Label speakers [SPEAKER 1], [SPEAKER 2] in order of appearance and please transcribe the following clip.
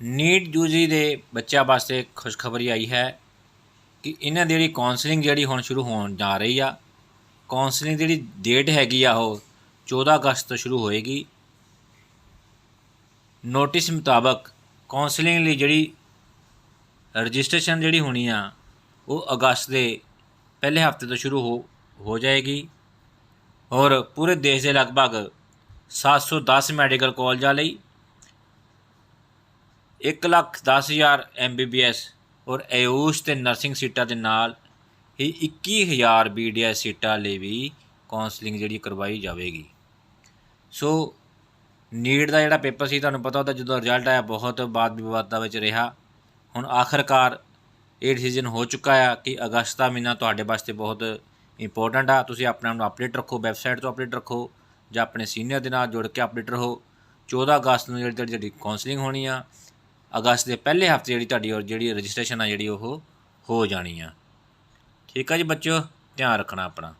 [SPEAKER 1] NEET UG ਦੇ ਬੱਚਿਆਂ ਵਾਸਤੇ ਖੁਸ਼ਖਬਰੀ ਆਈ ਹੈ ਕਿ ਇਹਨਾਂ ਦੀ ਜਿਹੜੀ ਕਾਉਂਸਲਿੰਗ ਜਿਹੜੀ ਹੁਣ ਸ਼ੁਰੂ ਹੋਣ ਜਾ ਰਹੀ ਆ ਕਾਉਂਸਲਿੰਗ ਦੀ ਜਿਹੜੀ ਡੇਟ ਹੈਗੀ ਆ ਉਹ 14 ਅਗਸਤ ਤੋਂ ਸ਼ੁਰੂ ਹੋਏਗੀ। ਨੋਟਿਸ ਮੁਤਾਬਕ ਕਾਉਂਸਲਿੰਗ ਲਈ ਜਿਹੜੀ ਰਜਿਸਟ੍ਰੇਸ਼ਨ ਜਿਹੜੀ ਹੋਣੀ ਆ, ਉਹ ਅਗਸਤ ਦੇ ਪਹਿਲੇ ਹਫ਼ਤੇ ਤੋਂ ਸ਼ੁਰੂ ਹੋ ਹੋ ਜਾਏਗੀ। ਔਰ ਪੂਰੇ ਦੇਸ਼ ਦੇ ਲਗਭਗ 710 ਮੈਡੀਕਲ ਕਾਲਜਾਂ ਲਈ ਇੱਕ ਲੱਖ ਦਸ ਹਜ਼ਾਰ ਐਮ ਬੀ ਬੀ ਐਸ ਔਰ ਆਯੂਸ਼ ਤੇ ਨਰਸਿੰਗ ਸੀਟਾਂ ਦੇ ਨਾਲ ਹੀ 21000 ਬੀ ਡੀ ਐਸ ਸੀਟਾਂ ਲਈ ਵੀ ਕਾਉਂਸਲਿੰਗ ਜਿਹੜੀ ਕਰਵਾਈ ਜਾਵੇਗੀ। ਸੋ ਨੀਟ ਦਾ ਜਿਹੜਾ ਪੇਪਰ ਸੀ, ਤੁਹਾਨੂੰ ਪਤਾ ਉਹਦਾ ਜਦੋਂ ਰਿਜ਼ਲਟ ਆਇਆ, ਬਹੁਤ ਬਾਦ ਵਿਵਾਦਾਂ ਵਿੱਚ ਰਿਹਾ। ਹੁਣ ਆਖਰਕਾਰ ਇਹ ਡਿਸੀਜਨ ਹੋ ਚੁੱਕਾ ਆ ਕਿ ਅਗਸਤ ਦਾ ਮਹੀਨਾ ਤੁਹਾਡੇ ਵਾਸਤੇ ਬਹੁਤ ਇੰਪੋਰਟੈਂਟ ਆ। ਤੁਸੀਂ ਆਪਣੇ ਆਪ ਨੂੰ ਅਪਡੇਟ ਰੱਖੋ ਵੈਬਸਾਈਟ ਤੋਂ ਅਪਡੇਟ ਰੱਖੋ ਜਾਂ ਆਪਣੇ ਸੀਨੀਅਰ ਦੇ ਨਾਲ ਜੁੜ ਕੇ ਅਪਡੇਟ ਰਹੋ। 14 ਅਗਸਤ ਨੂੰ ਜਿਹੜੀ ਤੁਹਾਡੀ ਕਾਉਂਸਲਿੰਗ ਹੋਣੀ ਆ ਅਗਸਤ ਦੇ ਪਹਿਲੇ ਹਫ਼ਤੇ ਜਿਹੜੀ ਤੁਹਾਡੀ ਔਰ ਜਿਹੜੀ ਰਜਿਸਟ੍ਰੇਸ਼ਨ ਆ ਜਿਹੜੀ ਉਹ ਹੋ ਜਾਣੀ ਆ। ਠੀਕ ਆ ਜੀ ਬੱਚਿਓ? ਧਿਆਨ ਰੱਖਣਾ ਆਪਣਾ।